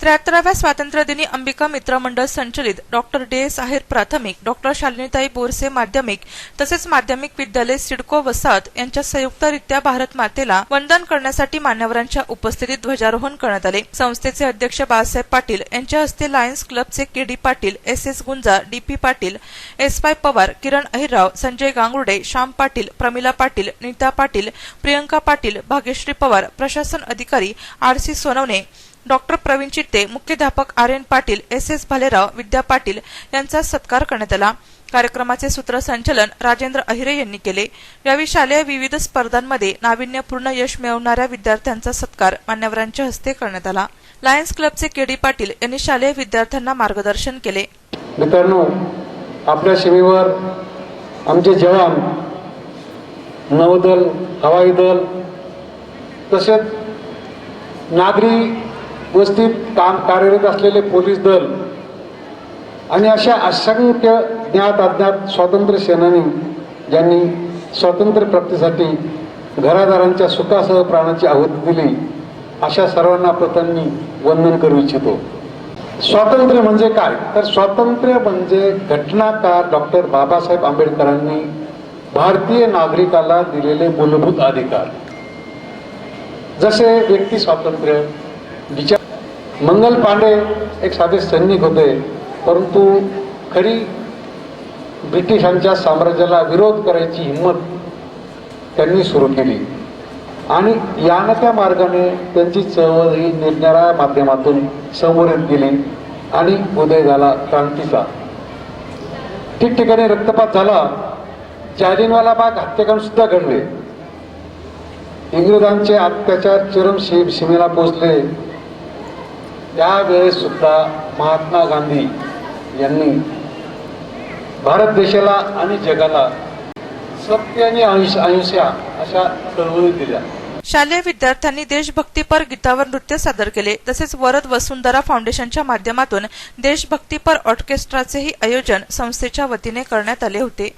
त्र्याहत्तराव्या स्वातंत्र्यदिनी अंबिका मित्र मंडळ संचलित डॉक्टर डे. साहेर प्राथमिक डॉक्टर शालिनीताई बोरसे माध्यमिक तसेच माध्यमिक विद्यालय सिडको वसाहत यांच्या संयुक्तरित्या भारत मातेला वंदन करण्यासाठी मान्यवरांच्या उपस्थितीत ध्वजारोहण करण्यात आले. संस्थेचे अध्यक्ष बाळासाहेब पाटील यांच्या हस्ते लायन्स क्लबचे K D Patil S S Gunja D P Patil S Y Pawar Kiran Ahirrao Sanjay Gangude Shyam Patil Pramila Patil Nita Patil Priyanka Patil Bhagyashree Pawar प्रशासन अधिकारी R C Sonawane doctor Pravin Chitte मुख्याध्यापक R N Patil S. S. Bhalerao Vidya Patil यांचा सत्कार करण्यात आला. कार्यक्रमाचे सूत्रसंचलन राजेंद्र अहिरे यांनी केले. यावेळी शालेय विविध स्पर्धांमध्ये नाविन्यपूर्ण यश मिळवणाऱ्या विद्यार्थ्यांचा सत्कार मान्यवरांच्या हस्ते करण्यात आला. लायन्स क्लबचे के डी पाटील यांनी शालेय विद्यार्थ्यांना मार्गदर्शन केले. मित्रांनो आपल्या सीमेवर आमचे जवान नौदल हवाई दल तसेच नागरी वस्तीत काम कार्यरत असलेले पोलीस दल आणि अशा असंख्य ज्ञात अज्ञात स्वातंत्र्य सेनानी ज्यांनी स्वातंत्र्य प्राप्तीसाठी घरादारांच्या सुखासह प्राणाची आहुती दिली अशा सर्वांना प्रथम मी वंदन करू इच्छितो. स्वातंत्र्य म्हणजे काय? तर स्वातंत्र्य म्हणजे घटनाकार डॉक्टर बाबासाहेब आंबेडकरांनी भारतीय नागरिकाला दिलेले मूलभूत अधिकार. जसे व्यक्ती स्वातंत्र्य विचार. मंगल पांडे एक साधे सैनिक होते परंतु खरी ब्रिटिशांच्या साम्राज्याला विरोध करायची हिंमत त्यांनी सुरू केली. आणि यानं त्या मार्गाने त्यांची चळवळ ही निरनिराळ्या माध्यमातून समोर येत गेली आणि उदय झाला क्रांतीचा. ठिकठिकाणी रक्तपात झाला. जालिनवाला बाग हत्याकांड सुद्धा घडले. इंग्रजांचे अत्याचार चरम सी सीमेला पोहोचले. त्यावेळेस सुद्धा महात्मा गांधी यांनी भारत देशाला आणि जगाला सत्य आणि अहिंसा अशा चळवळी दिल्या. शालेय विद्यार्थ्यांनी देशभक्तीपर गीतावर नृत्य सादर केले. तसेच वरद वसुंधरा फाउंडेशनच्या माध्यमातून देशभक्तीपर ऑर्केस्ट्राचेही आयोजन संस्थेच्या वतीने करण्यात आले होते.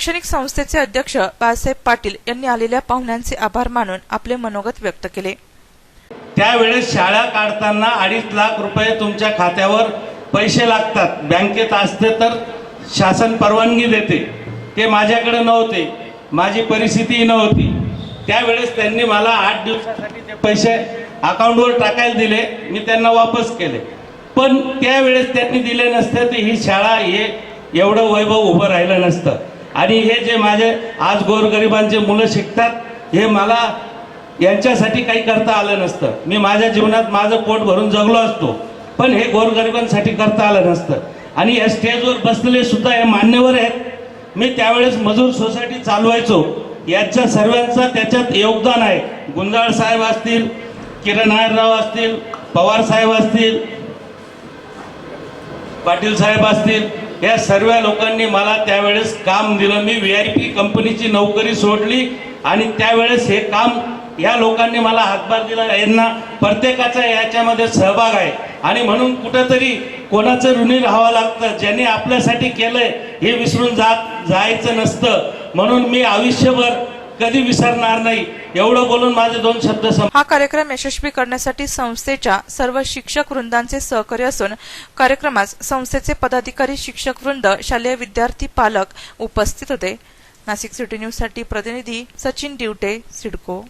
शैक्षणिक संस्थेचे अध्यक्ष बाळासाहेब पाटील यांनी आलेल्या पाहुण्यांचे आभार मानून आपले मनोगत व्यक्त केले. त्यावेळेस शाळा काढताना अडीच लाख रुपये तुमच्या खात्यावर पैसे लागतात. बँकेत असते तर शासन परवानगी देते. ते माझ्याकडे नव्हते. माझी परिस्थिती नव्हती. त्यावेळेस त्यांनी मला आठ दिवसासाठी ते पैसे अकाउंटवर टाकायला दिले मी त्यांना वापस केले. पण त्यावेळेस त्यांनी दिले नसते तर ही शाळा हे एवढं वैभव उभं राहिलं नसतं. आणि हे जे माझे आज गोरगरिबांचे मुलं शिकतात हे मला यांच्यासाठी काही करता आलं नसतं. मी माझ्या जीवनात माझं पोट भरून जगलो असतो पण हे गोरगरिबांसाठी करता आलं नसतं. आणि या स्टेजवर बसलेले सुद्धा हे मान्यवर आहेत. मी त्यावेळेस मजूर सोसायटी चालवायचो. याच्या सर्वांचा त्याच्यात योगदान आहे. गुंजाळ साहेब असतील किरण नायरराव असतील पवार साहेब असतील पाटील साहेब असतील या सर्व लोकांनी मला त्यावेळेस काम दिलं. मी व्ही आय पी कंपनीची नोकरी सोडली आणि त्यावेळेस हे काम या लोकांनी मला हातभार दिला. यांना प्रत्येकाचा याच्यामध्ये सहभाग आहे. आणि म्हणून कुठंतरी कोणाचं ऋणी राहावं लागतं ज्यांनी आपल्यासाठी केलंय हे विसरून जात जायचं नसतं. म्हणून मी आयुष्यभर कधी विसरणार नाही. एवढं बोलून माझे दोन शब्द हा कार्यक्रम यशस्वी करण्यासाठी संस्थेच्या सर्व शिक्षक वृंदांचे सहकार्य असून कार्यक्रमास संस्थेचे पदाधिकारी शिक्षक वृंद शालेय विद्यार्थी पालक उपस्थित होते. नाशिक सिटी न्यूजसाठी प्रतिनिधी सचिन डिवटे सिडको.